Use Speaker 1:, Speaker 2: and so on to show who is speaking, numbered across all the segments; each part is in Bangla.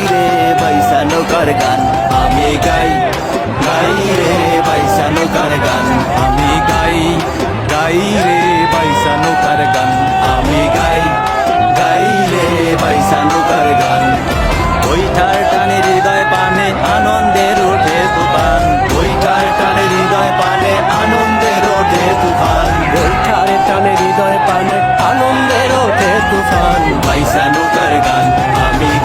Speaker 1: রে বাইসা নৌকার গান? আমি গাই গাই রে গান? আমি গাই গাই রে গান? আমি গাই গাই রে গান? টানে হৃদয় পানে আনন্দের ওঠে তুফান। টানে হৃদয় পানে আনন্দের ওঠে তুফান। বৈঠার টানে হৃদয় পানে আনন্দের তুফান। গান? আমি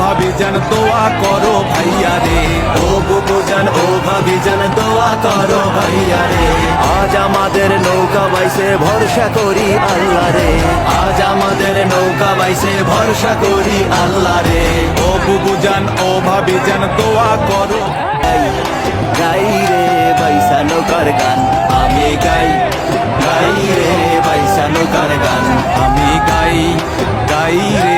Speaker 1: ভাবি জান দোয়া করো ভাইয়া রে। ও বুবু জান ও ভাবি জান দোয়া করো ভাইয়া রে। আজ আমাদের নৌকা বাইসে ভরসা করি আল্লাহ রে। আজ আমাদের নৌকা বাইসে ভরসা করি আল্লাহ রে। ও বুবু জান ও ভাবি জান দোয়া করো। গাই, রে বাইসা নৌকার গান আমি গাই গাই রে বাইসা নৌকার গান আমি গাই গাই রে